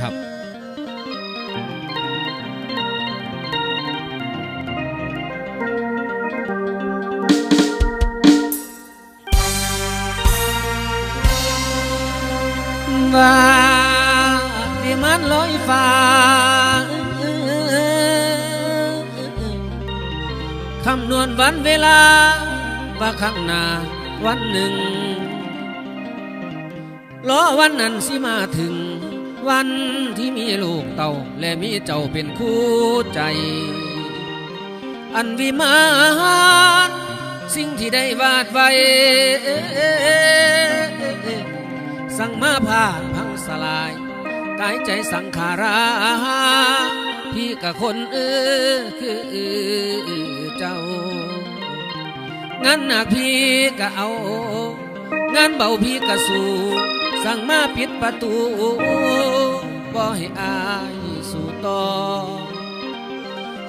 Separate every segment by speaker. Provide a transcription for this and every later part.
Speaker 1: ครับ
Speaker 2: ว่าที่มันลอยฟ้าคำนวณวันเวลาว่าข้างหน้าวันหนึ่งรอวันนั้นสิมาถึง วันที่มีลูกเต่าและมีเจ้าเป็นคู่ใจ อันวิมานสิ่งที่ได้วาดไว้ สั่งมาผ่านพังสลาย กายใจสังขาราพี่กับคนเออคือเจ้างานหนักพี่ก็เอา งานเบาพี่ก็สู้ สั่งมาปิดประตูบ่ให้อายสู่ต่อ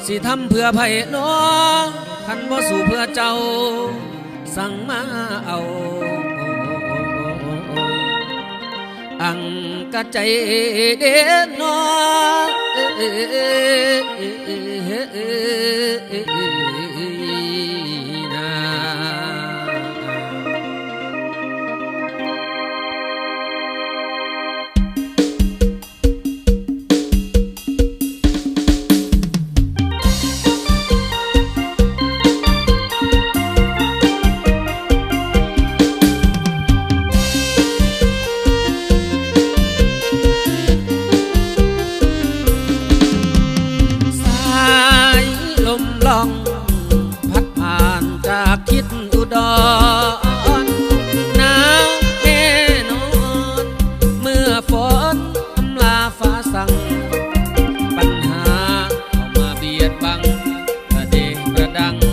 Speaker 2: สิทำเพื่อไผ่น้องคันบ่สู่เพื่อเจ้า สั่งมาเอาอังกะใจเด่นนอะ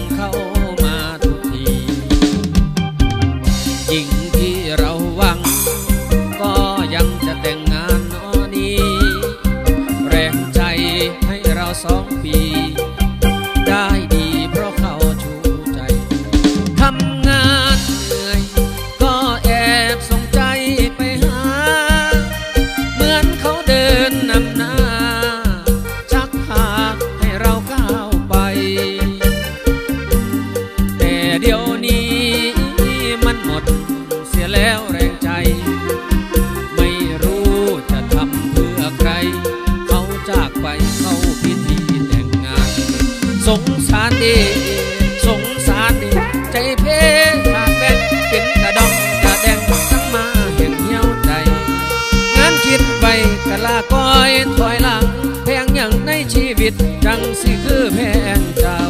Speaker 2: ก้อยถอยหลัง แพงอย่างในชีวิต จังสิคือแพงเจ้า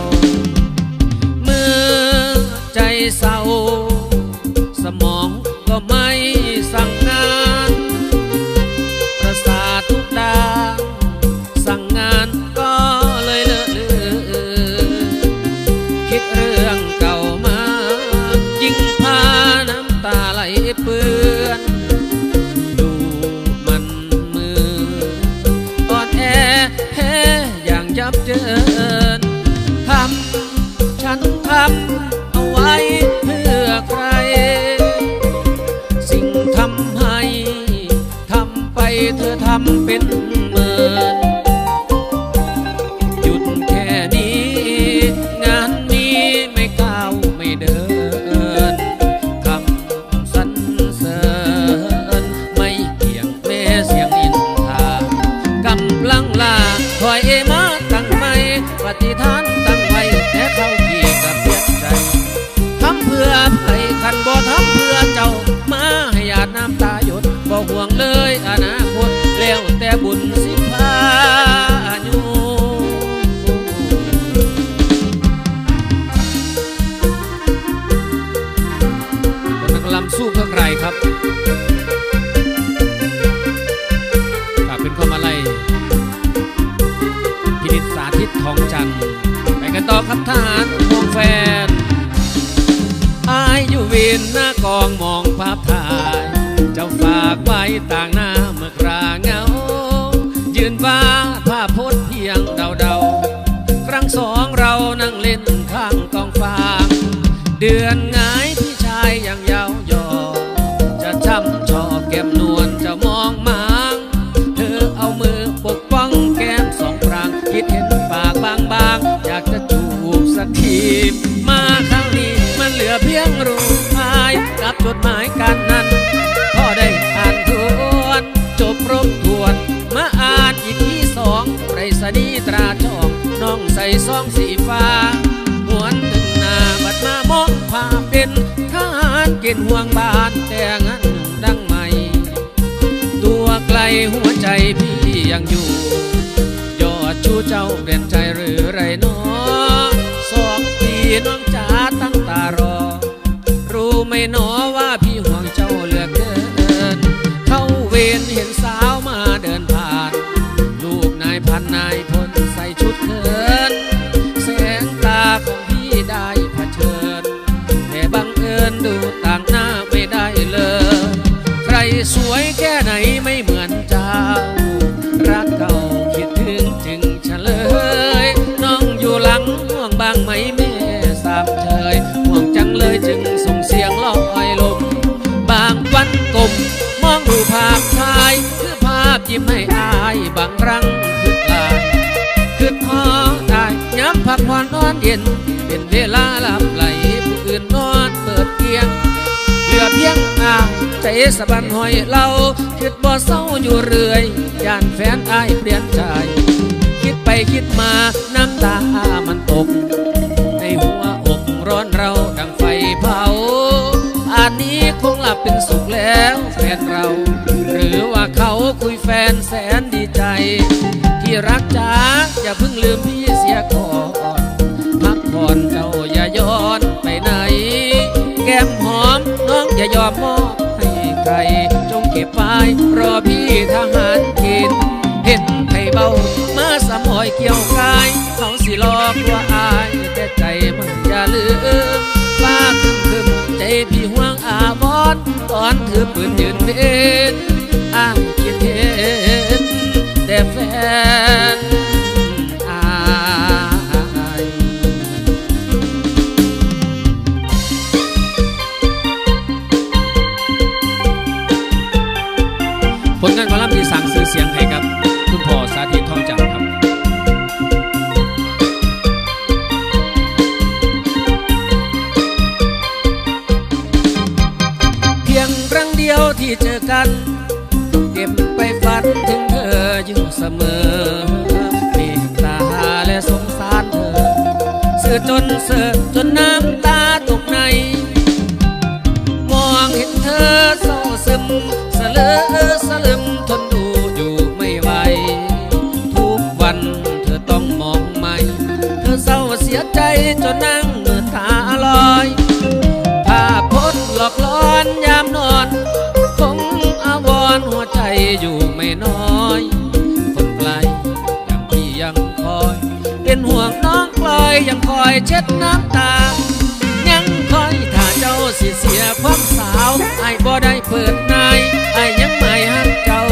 Speaker 2: มือใจเศร้า หยุดแค่นี้งานมีไม่ก้าวไม่เดินคำสรรเสริญไม่เอียงแม้เสียงอินทากำลังลาถอย ครับทหารห่วงแฟนอายอยู่วินหน้ากองมองภาพถ่ายเจ้าฝากไว้ต่างหน้าเมื่อคราเงา ยืนว่าภาพพจน์เพียงเดาเดาๆครั้งสองเรานั่งเล่นข้างกองฟางเดือนงายพี่ชายอย่างยาวยอ จะช้ำชอแก้มนวลจะมองมาง เธอเอามือปกป้องแก้มสองคิดเห็น ทีมาคราวนี้มันเหลือเพียงรูปายกับจดหมายกันนั้นพอได้อ่านทวนจบครบทวน มาอ่านอีกที่สองไรสนีตราจองน้องใส่ซองสีฟ้าหวนถึงหน้าบัดมามองภาพเด่นทหารเกณฑ์ห่วงบ้านแต่งั้นดังใหม่ ตัวไกลหัวใจพี่ยังอยู่ ยอดชูเจ้าเปลี่ยนใจหรือไรนอสอ น้อง ดูภาพถ่ายคือภาพยิ้มให้อายบางครั้งคือลายคือพอได้ย้ำพักผ่อนนอนเย็น เป็นเวลาหลับไหลผู้อื่นนอนเปิดเกียง เหลือเพียงอายใจสะบันหอยเราคิดบ่เศร้าอยู่เรื่อยย่านแฟนอายเปลี่ยนใจ คิดไปคิดมาน้ำตามันตก คงหลับเป็นสุขแล้วแฟนเรา หรือว่าเขาคุยแฟนแสนดีใจ ที่รักจ๋าอย่าเพิ่งลืมพี่เสียก่อนพักผ่อนเจ้าอย่าย้อนไปไหน แก้มหอมน้องอย่ายอมมอบให้ใคร จงเก็บไว้รอพี่ทหารกินเห็นไผ่เบามาสำหอยเกี่ยวกาย เขาสิลอกว่าอาย ตอนถือปืนยืนเอ็น เห็นเธอเศร้าซึมสะเลอสะลึมทนดูอยู่ไม่ไหว ทุกวันเธอต้องมองใหม่ เธอเศร้าเสียใจจนนั่งเมื่อตาลอยภาพพจน์หลอกล้อนยามนอน คงอาวรหัวใจอยู่ไม่น้อย คนไกลยังพี่ยังคอย เป็นห่วงน้องกลอยยังคอยเช็ดน้ำตา ยังคอยถ้าเจ้าสิเสีย ไอ้บ่ได้เปิดนายไอ้ยังไม่หักเจ้า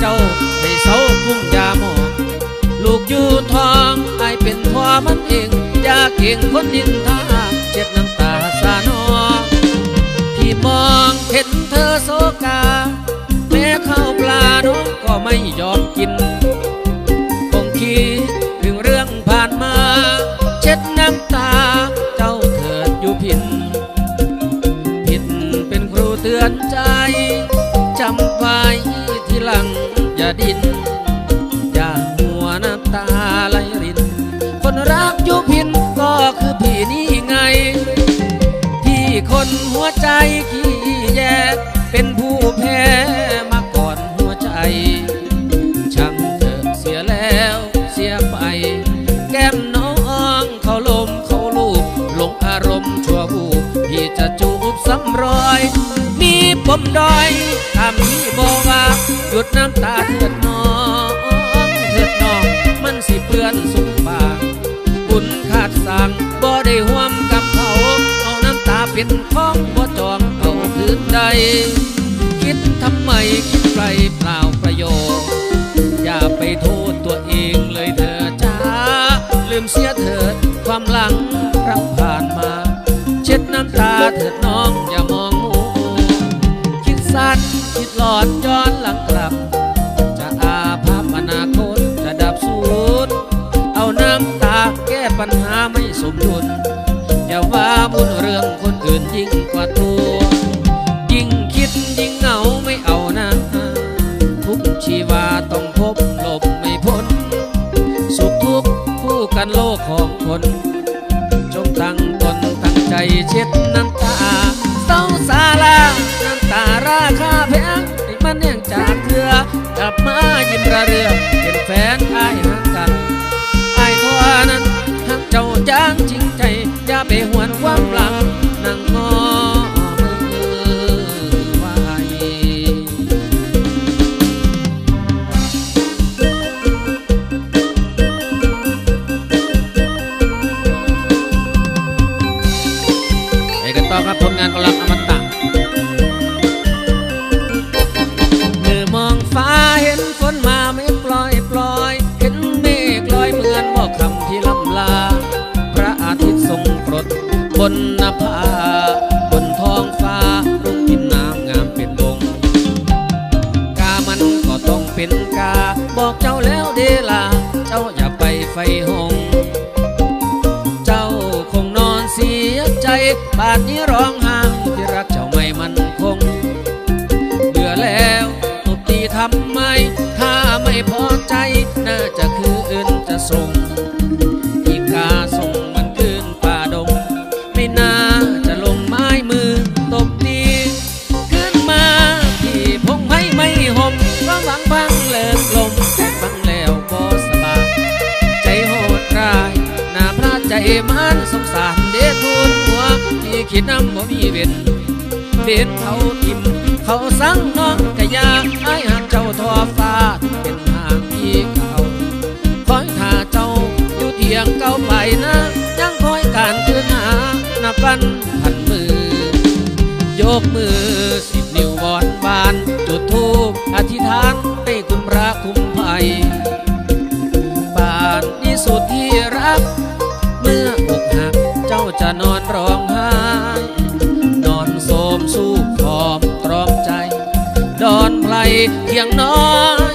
Speaker 2: เจ้าให้เศร้ากุ้งยาหมองลูกอยู่ทองไอายเป็นพ่อมันเองอยาเก่งคนดินทาเจ็บน้ำตาสานอพี่มองเห็นเธอโศกา แม่ข้าวปลาน้องก็ไม่ยอมกิน นหัวใจขี้แยเป็นผู้แพ้มาก่อนหัวใจ ช่างเถอะเสียแล้วเสียไป แก้มน้องเขาลมเขาลูบหลงอารมณ์ชั่ววูพี่จะจูบซ้ำรอย มีปมดอยถ้ามีบอกว่าหยุดน้ำตาเถิดน้องเถิดน้องมันสิเปื้อนสุขปากบุญขาดสั่งบ่ได้ เป็นของบ่จองเอาคืนใด คิดทำไมคิดไรเปล่าประโยชน์ อย่าไปโทษตัวเองเลยเธอจ้า ลืมเสียเถิดความหลังรับผ่านมา เช็ดน้ำตาเถิดน้องอย่ามองโมคิดสั้นคิดหลอดย้อนหลังกลับ จะอาภาพอนาคตจะดับสูญเอาน้ำตาแก้ปัญหาไม่สมดุล ลับมายิ้มระเรือเป็นแฟนอายหักกันอายทว่านั้นหักเจ้าจางจริงใจ อย่าไปหวนความหลังนั่งงอมือไว้ไปกันต่อครับผลงานของเรา นกา บอกเจ้าแล้วเดลา เจ้าอย่าไปไฟหง เจ้าคงนอนเสียใจบานนี้ร้องห้ที่รักเจ้าไม่มันคง เบื่อแล้วตบตีทำไม ถ้าไม่พอใจ น่าจะคืออื่นจะส่ง มันสงสารเด็กทุนหัวที่คิดน้ำบ่มีเวรเบ็ดเขาทิมเขาสั่งน้องกะยาไอ้หักเจ้าทอฟ้าเป็นทางที่เก่าคอยท่าเจ้าอยู่เทียงเก่าไปนะ ยังคอยการคืนหานับวันพันมือ ยกมือสิบนิ้วบอนบาน จุดทูปอธิษฐาน จะนอนร้องไห้ นอนโสมสู้ขอบตรอมใจ ดอนไพลเพียงน้อง